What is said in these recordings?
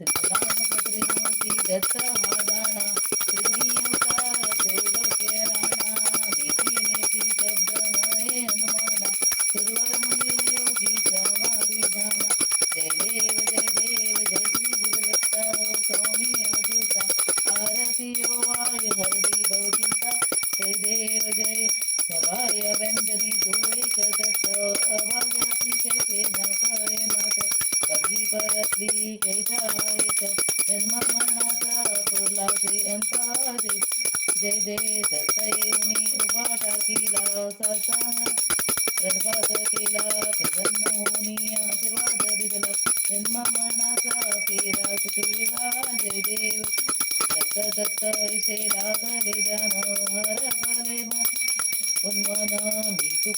திருவிழாம திருவிழாம தீரத்தாவதானா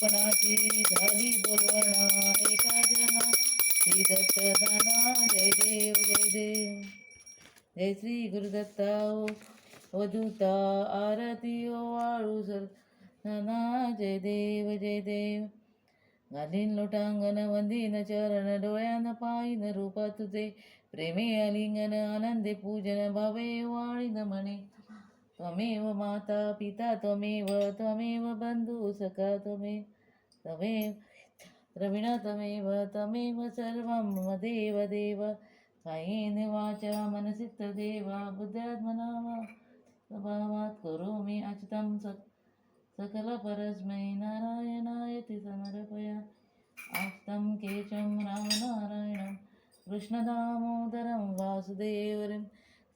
कृपणाची झाली बोलवणा एका जना श्री दत्त दाना जय देव जय देव जय श्री गुरुदत्ता वधूता आरती ओ वाळू सर नाना जय देव जय देव घालीन लोटांगण वंदीन चरण डोळ्यान पायीन रूपा तुझे प्रेमे आलिंगन आनंदे पूजन भावे वाळीन म्हणे त्वमेव माता पिता त्वमेव त्वमेव बंधू सखा त्वमेव तमेव। द्रविण तमेव तमेव सर्वं मम देव। देव कायेन वाचा मनसि देवा बुद्ध्यात्मना वा स्वभावात् करोमि अचितं सत् सकलपरस्मै नारायणाय ते समर्पया। आस्तं केशं रामनारायणं कृष्णदामोदरं वासुदेवरं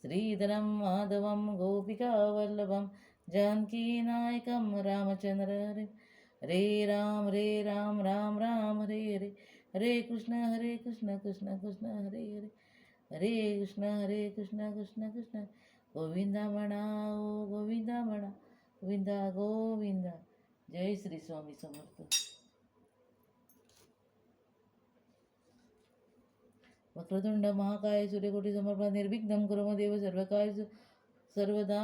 श्रीधरं माधवं गोपिकावल्लभं जानकीनायकं रामचन्द्र हरे राम रे राम राम राम हरे हरे हरे कृष्ण हरे कृष्ण कृष्ण कृष्ण हरे हरे. हरे कृष्ण हरे कृष्ण कृष्ण कृष्ण. गोविंदा म्हणा ओ गोविंदा म्हणा. गोविंदा गोविंदा. जय श्री स्वामी समर्थ. वक्रतुंड महाकाय सूर्यकोटी समर्पण निर्विघ्नं कुरु देव सर्वकाय सर्वदा.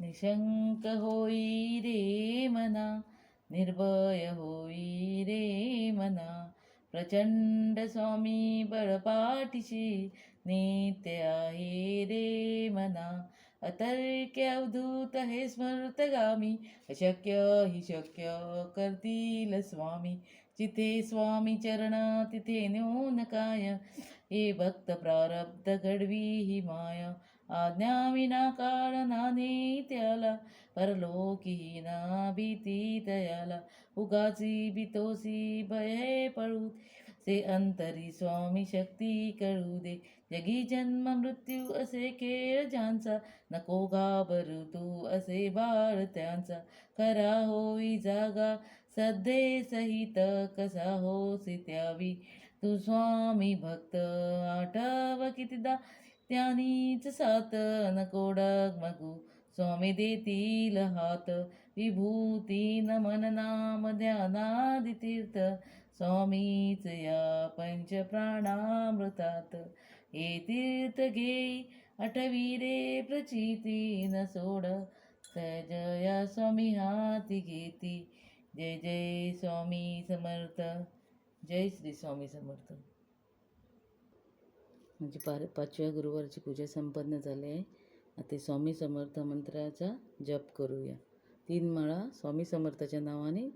निशंक होई रे मना निर्भय होई रे मना। प्रचंड स्वामी बळपाठीशी नित्य आहे रे मना। अतर्क अवधूत हे स्मृतगामी अशक्य हि शक्य करतील स्वामी। जिथे स्वामी चरण तिथे न्यून काय। हे भक्त प्रारब्ध घडवी ही माय। आज्ञा विना काळ नानी त्याला परलोकी ना भीती तयाला उगाची बितोसी भय पळू से अंतरी स्वामी शक्ती कळू दे जगी जन्म मृत्यू असे खेळ ज्यांचा नको घाबरू तू असे बाळ त्यांचा। खरा होई जागा सद्धे सहित कसा होसी त्यावी? तू स्वामी भक्त आठव कितीदा त्यानीच सात नको मगू स्वामी देतील हात. विभूती नमन नाम ध्यानादि तीर्थ स्वामीच या पंचप्राणामृतात. हे तीर्थ घेई अठवीरे प्रचिती न सोड. जया स्वामी हाती घेती. जय जय स्वामी समर्थ. जय श्री स्वामी समर्थ. म्हणजे पार पाचव्या गुरुवारची पूजा संपन्न झाली आहे. आता स्वामी समर्थ मंत्राचा जप करूया. तीन माळा स्वामी समर्थाच्या नावाने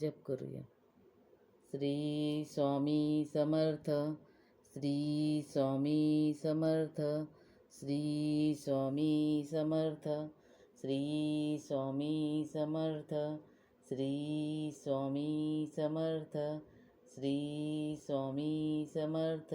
जप करूया. श्री स्वामी समर्थ श्री स्वामी समर्थ श्री स्वामी समर्थ श्री स्वामी समर्थ श्री स्वामी समर्थ श्री स्वामी समर्थ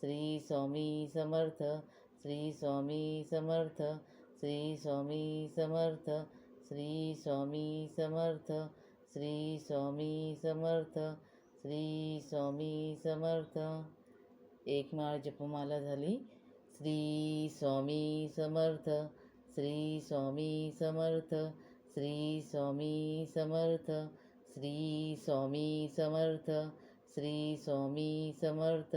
श्री स्वामी समर्थ श्री स्वामी समर्थ श्री स्वामी समर्थ श्री स्वामी समर्थ श्री स्वामी समर्थ श्री स्वामी समर्थ एक माळ जपमाला झाली श्री स्वामी समर्थ श्री स्वामी समर्थ श्री स्वामी समर्थ श्री स्वामी समर्थ श्री स्वामी समर्थ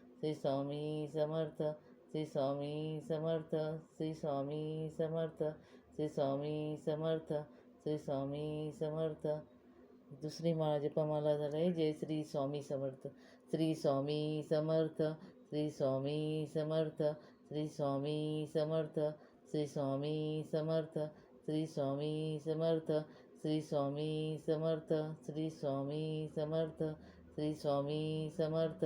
श्री स्वामी समर्थ श्री स्वामी समर्थ श्री स्वामी समर्थ श्री स्वामी समर्थ श्री स्वामी समर्थ दुसरी माळा जपमाला झाली जय श्री स्वामी समर्थ श्री स्वामी समर्थ श्री स्वामी समर्थ श्री स्वामी समर्थ श्री स्वामी समर्थ श्री स्वामी समर्थ श्री स्वामी समर्थ श्री स्वामी समर्थ श्री स्वामी समर्थ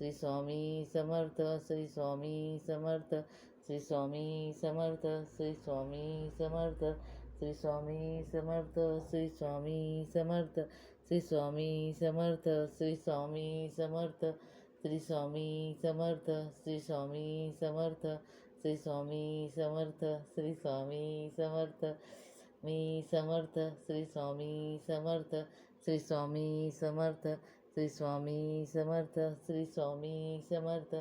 श्री स्वामी समर्थ श्री स्वामी समर्थ श्री स्वामी समर्थ श्री स्वामी समर्थ श्री स्वामी समर्थ श्री स्वामी समर्थ श्री स्वामी समर्थ श्री स्वामी समर्थ श्री स्वामी समर्थ श्री स्वामी समर्थ श्री स्वामी समर्थ श्री स्वामी समर्थ मी समर्थ श्री स्वामी समर्थ श्री स्वामी समर्थ श्री स्वामी समर्थ श्री स्वामी समर्थ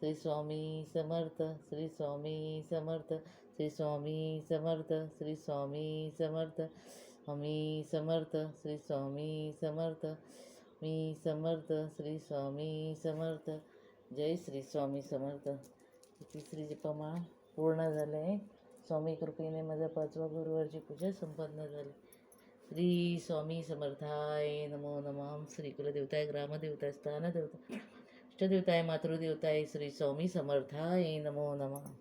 श्री स्वामी समर्थ श्री स्वामी समर्थ श्री स्वामी समर्थ श्री स्वामी समर्थ मी समर्थ श्री स्वामी समर्थ मी समर्थ श्री स्वामी समर्थ जय श्री स्वामी समर्थ. तिसरी जपमाळ पूर्ण झालं आहे. स्वामी कृपेने माझा पाचवा गुरुवारची पूजा संपन्न झाली. श्री स्वामी समर्थाय नमो नमः. श्री कुलदेवताय ग्रामदेवताय स्थानदेवता इष्टदेवताय मातृदेवताय श्री स्वामी समर्थाय नमो नमः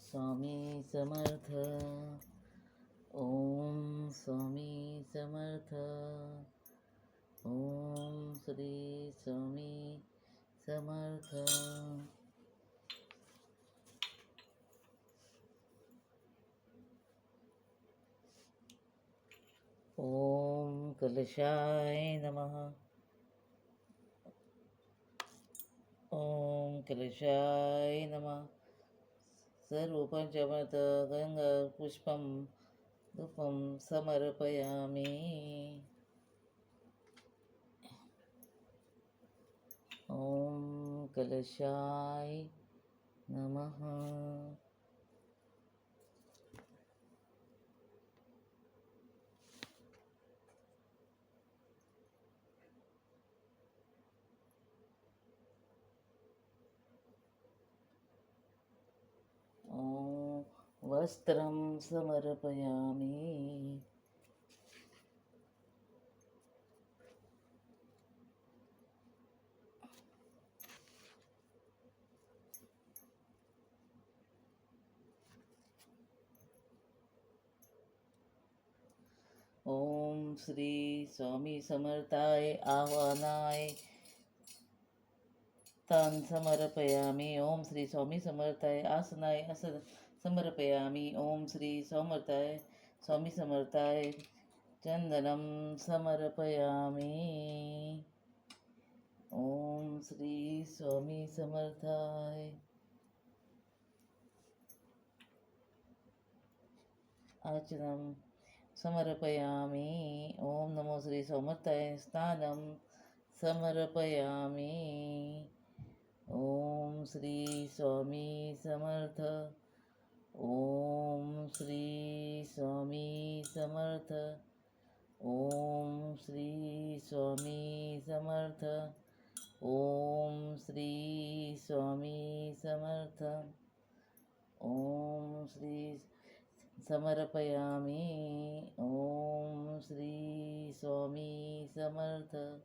स्वामी समर्थ ओम स्वामी समर्थ ओम श्री स्वामी समर्थ ओम कलशाय नमः। ओम कलशाय नमः। सर्व पंचमत गंगा धूपं समर्पयामि। ॐ कलशाय नमः। वस्त्रं समर्पयामि। ॐ श्री स्वामी समर्थाय आह्वानाय तान् समर्पयामि ओम श्री स्वामी समर्थाय आसनाय आसन समर्पयामि ओम श्री समर्थाय स्वामी समर्थाय चन्दनं समर्पयामि। ओम श्री स्वामी समर्थाय। अर्चनं समर्पयामि ओम नमो श्री समर्थाय स्नानं समर्पयामि। ॐ श्री स्वामी समर्थ। ॐ श्री स्वामी समर्थ। ॐ श्री स्वामी समर्थ। ॐ श्री स्वामी समर्थ। ॐ श्री समर्पयामि। ओम श्री स्वामी समर्थ।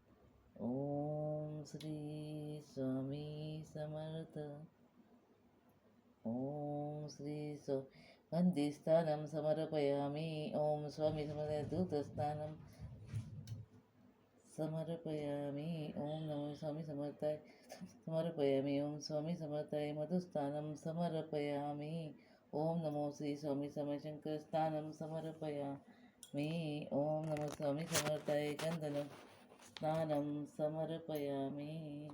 ॐ श्री स्वामी समर्थ। ॐ श्री स्व वन्दिस्थानं समर्पयामि। ओम स्वामी समर्थ दूतस्थानं समर्पयामि। ओम नमो स्वामी समर्थाय समर्पयामि। ओम स्वामी समर्थाय मधुस्थानं समर्पयामि। ओम नमो श्री स्वामी समशङ्कर समर्पयामि। ओम नमो स्वामी समर्थाय चन्दनं स्नानं समर्पयामि।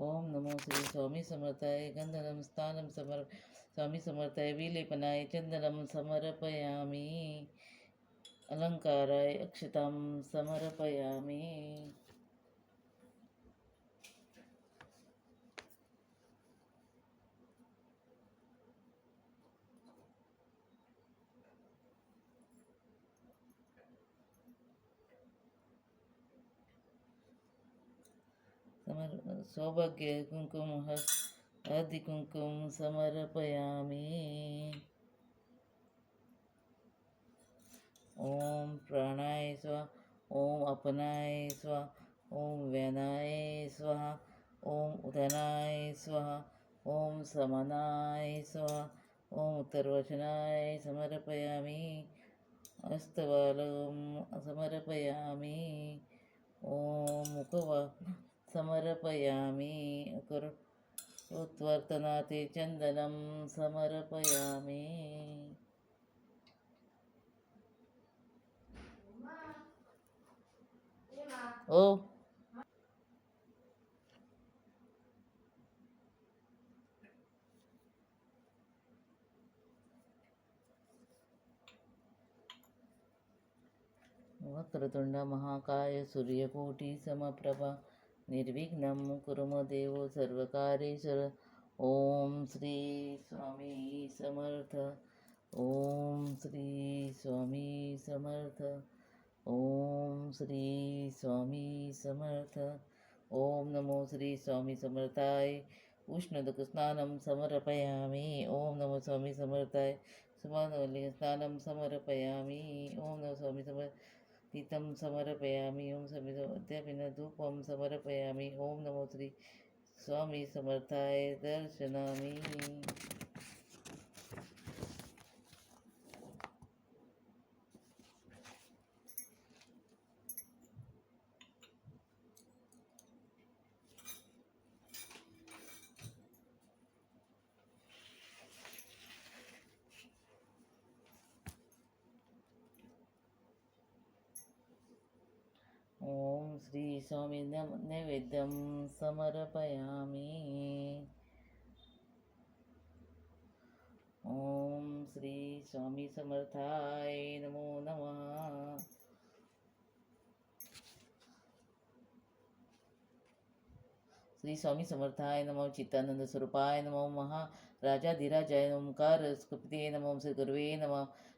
ओम नमो श्री स्वामी समर्थाय। गन्धनं स्थानं समर स्वामी समर्थाय। विलेपनाय चन्दनं समर्पयामि। अलङ्काराय अक्षतां समर्पयामि। समर् सौभाग्य कुंकुम हळदी कुंकुम समर्पयामि। ओम प्राणाय स्वा ओम अपनाय स्वा ॐ व्यनाय स्वाहा ओम उदनाय स्वाहा ॐ समनाय स्वाहा ओम उत्तरवचनाय समर्पयामि। अस्तवालं समर्पयामि। ॐ मुखवा समर्पयामि। कर उत्वर्तनाते चन्दनं समर्पयामि। ओ। वक्रतुंड महाकाय सूर्यकोटी समप्रभा निर्विघ्नं कुरुमदेव सर्वकारेश्वर ओम श्री स्वामी समर्थ। ओम श्री स्वामी समर्थ। ओम श्री स्वामी समर्थ। ओम नमो श्री स्वामी समर्थाय। उष्णदुःखस्नानं समर्पयामि। ॐ नमो स्वामी समर्थाय। सुमानवल्लिस्नानं समर्पयामि। ॐ नमो स्वामी समर्थ पीतं समर्पयामि ओम स्वामी अद्यापिन धूपं समर्पयामि ॐ नमो श्री स्वामी समर्थाय दर्शनामि ॐ स्वामिनं स्वामी नम- नैवेद्यं समर्पयामि। ॐ श्री स्वामी समर्थाय नमो नमः। श्री स्वामी समर्थाय नमो चित्तानंद स्वरूपाय नमो महाराजाधिराजाय ओंकार स्कपते नमो श्री गुरुवे नम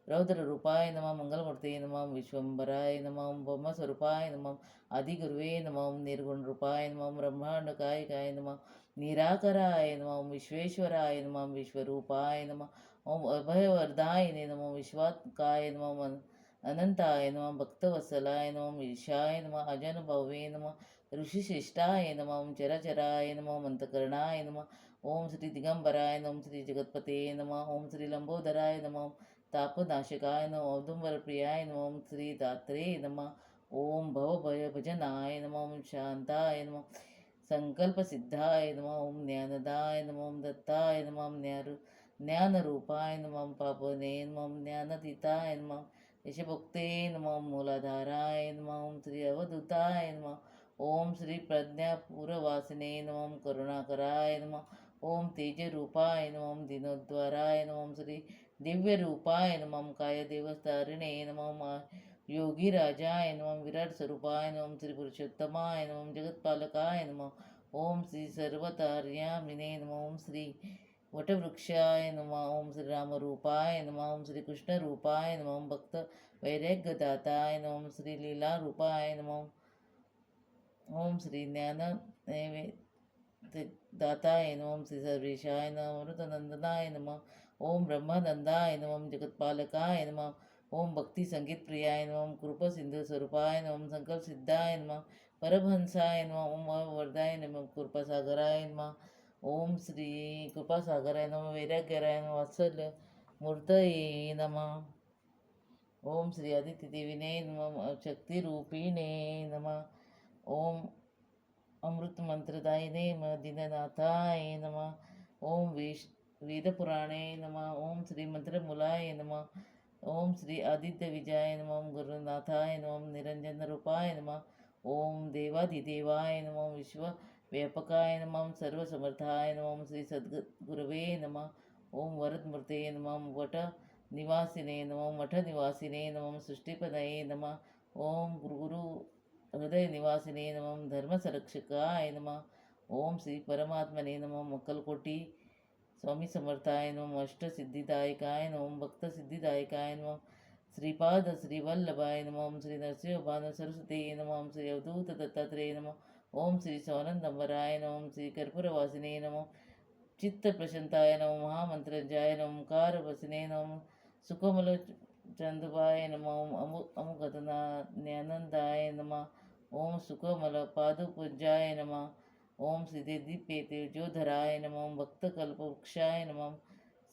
रौद्र रूपाय नमः नम नमः विश्वंभराय नमः ब्रह्म स्वरूपाय नमः आदिगुरुवे नमः निर्गुण रूपाय नमः ब्रह्मांडकाय काय नमः निराकराय नमः विश्वेश्वराय नमः विश्वरूपाय नमः ओम अभयवर्धाय नम विश्वात्काय नम अनंताय नमः भक्तवत्सलाय नमः ईशाय नमः अजनभवे नमः ऋषिश्रेष्ठाय नमः ओम चराचराय नमः मंतकरणाय नमः ओम श्री दिगंबराय नम श्री जगतपते नमः ओम श्री लंबोदराय नमः तापनाशकाय नमः औदुंबरप्रियाय नमः ओम श्री दात्रे नमः ओम भवभय भजनाय नमः ओम शांताय नमः संकल्पसिद्धाय नमः ओम ज्ञानदाय नमः ओम दत्ताय नमः ओम ज्ञान ज्ञानरूपाय नमः ओम पापने नमः ओम ज्ञानतीताय नमः यशभक्ते नमः ओम मूलाधाराय नमः ओम श्री अवधूताय नमः ओम श्री प्रज्ञापूरवासिने नमः करुणाकराय नम। ओम तेजरूपाय नमः दिनोद्वाराय नमः श्री दिव्यरूपाय नमः कायदेवस्तारिणे नमः योगीराजाय नमः विराट स्वरूपाय श्री पुरुषोत्तमाय नमः जगत्पालकाय नम। ओम श्री सर्वतार्यामिने नमः ओम श्री वटवृक्षाय नम। ओम श्री रामरूपाय नमः। ओम श्री कृष्णरूपाय नमः। ओम भक्त वैराग्यदाताय नम। ओम श्री लीलारूपाय नमः। ओम श्री ज्ञान नैवे दाताय नमः ओम श्री सर्वेशाय नम अमृतनंदनाय नम ओम ब्रह्मानंदाय नम जगत्पालकाय नम ओम भक्ति संगीत प्रियाय नम कृप सिंधु स्वरूपाय नम संकल्प सिद्धाय नम परभंसाय नम ओम वरदाय नम कृपासागराय नम ओम श्री कृपासागराय नम वैराग्यराय नम वात्सल्य मूर्तये नमः ओम श्री आदित्य देवीने नम शक्तिरूपिणे नमः ओम अमृत मंत्रदायिने दिननाथाय दीननाथाय नमः ओम वेश वेदपुराणे नमः ओम श्री मंत्रमूलाय नम ओम श्री आदित्य विजयाय नम ओम गुरुनाथाय नम ओम निरंजन रूपाय नमः ओम देवाधिदेवाय नम ओम विश्वव्यापकाय नम ओम सर्वसमर्थाय नम ओम श्री सद्गुरवे नमः ओम वरदमूर्ते नम ओम वट निवासिने नम ओम मठ निवासिने नम ओम सृष्टिपदये नमः ओम गुरुगुरु हृदय निवासिने नमः धर्मसरक्षकाय नमः ओम श्री परमात्मने नमः मक्कलकोटी स्वामी समर्थाय नमः अष्टसिद्धिदायकाय नमः भक्तसिद्धिदायकाय नमः श्रीपाद श्रीवल्लभाय नमः ओम श्री नरसिंहभानु सरस्वती नमः ओम श्री अवधूत दत्तात्रेय नमः ओम श्री सौनंदंबराय नमः ओम श्री कर्पूरवासिने नमः चित्तप्रशंताय नमः महामंत्रजाय नमः ओंकारवसिने नमः सुखमल चंदुबाय नमः ओम अमु अमुगतना ज्ञानंदाय नमः ओम सुखमल पादुपूजाय नमः। ओम सिद्धिदीपे तेजोधराय नम। भक्तकल्पवृक्षाय नम।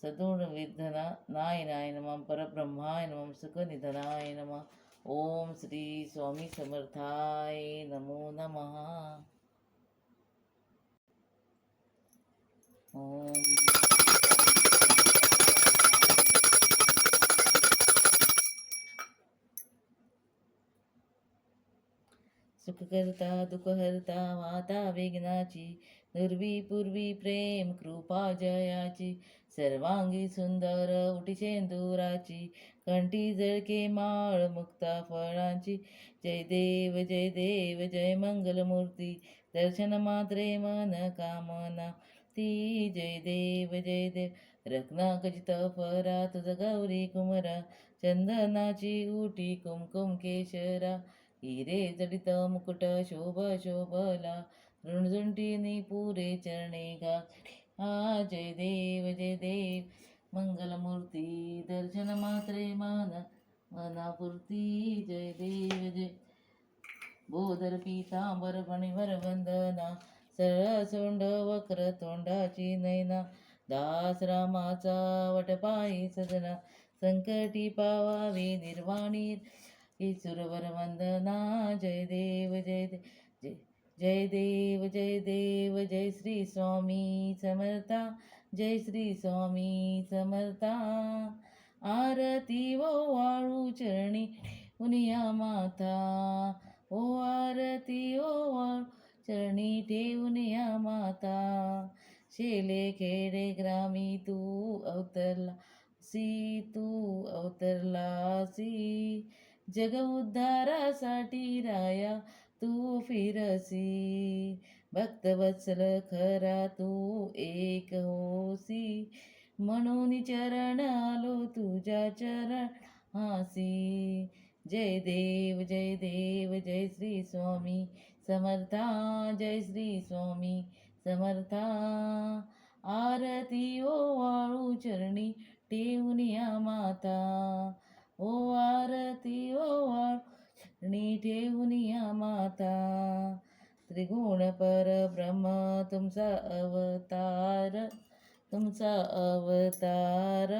सदुर्विधना नायनाय परब्रह्माय नम। सुखनिधनाय नमः। ओम श्री स्वामी समर्थाय नमो नमः। ओम सुखकर्ता दुःखहर्ता माता विघ्नाची दुर्वी पूर्वी प्रेम कृपा जयाची सर्वांगी सुंदर उटी शेंदुराची कंठी जळके माळ मुक्ता फळांची. जय देव जय देव जय मंगलमूर्ती दर्शन मात्रे मन कामना. ती जय देव जय देव रत्नाखचित फरा तुझ गौरी कुमरा चंदनाची उटी कुमकुम केशरा. हिरे जडित मुकुट शोभ शोभला. झुणझुंटीनी पुरे चरणे गा हा जय देव जय देव. मंगलमूर्ती दर्शन मात्रे मन. मनापुरती जय देव जय. बोधर पीतांबर फणीवर वंदना. सरळ सोंड वक्र तोंडाची नैना दास रामाचा वटपायी सजना. संकटी पावावे निर्वाणी ईश्वरवर वंदना जय देव जय देव जय जय देव जय देव जय श्री स्वामी समर्था जय श्री स्वामी समर्था। आरती वो वाळू चरणी उनिया माता ओ आरती ओ वाळू चरणी ठेवून या माता। शेले खेडे ग्रामी तू अवतरला सी तू अवतरला सी। जग उद्धारासाठी राया तू फिरसी. भक्तवत्सल खरा तू एक होसी. म्हणून चरण आलो तुझ्या चरण हासी. जय देव जय देव जय श्री स्वामी. समर्था जय श्री स्वामी. समर्था. आरती ओ वाळू चरणी ठेवून या माता. ओ आरती ओ ठेवून या माता. त्रिगुण परब्रह्म तुमचा अवतार तुमचा अवतार.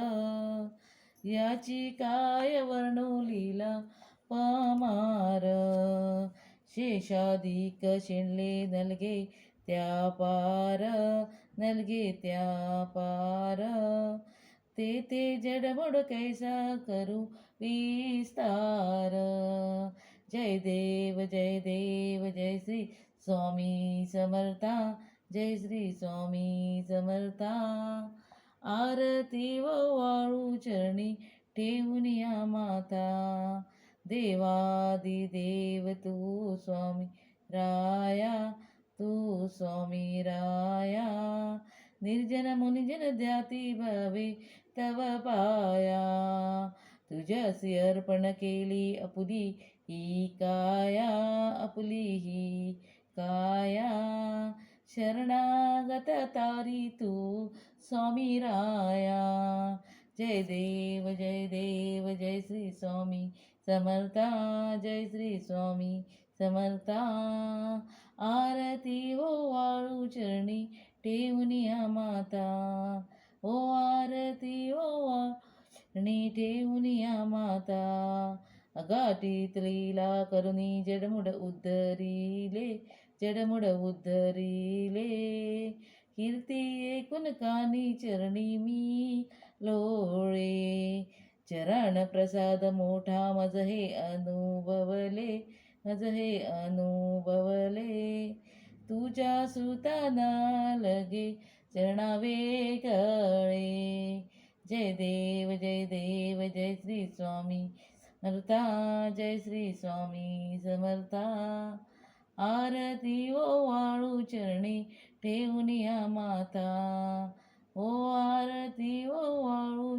याची काय वर्णवलीला पामार? शेषाधिक शिणले नलगे त्या पार नलगे त्या पार. ते ते कैसा करू विस्तार? जय देव जय देव जय श्री स्वामी समर्था जय श्री स्वामी समर्था. आरती व वाळू चरणी ठेवून या माता. देवादी देव तू स्वामी राया तू स्वामी राया. निर्जन मुनिजन ध्याती भवे तव पाया. तुझ्यासी अर्पण केली अपुली ही काया अपुली ही काया. शरणागत तारी तू स्वामी राया. जय देव जय देव जय श्री स्वामी समर्था जय श्री स्वामी समर्था. आरती ओ वाळू चरणी ठेवून माता. ओ आरती ओ आरणी ठेवून या माता. गाठीत लीला करुणी जडमुड उद्धरिले जडमुड उद्धरिले. कीर्ती एकूण कानी चरणी मी लोळे चरण प्रसाद मोठा मज हे अनुभवले मज हे अनुभवले. तुझ्या सुताना लगे चरणावे गळे जय देव जय देव जय श्री स्वामी समर्था जय श्री स्वामी समर्था आरती ओ वाळू चरणी ठेवून या माता ओ आरती ओ वाळू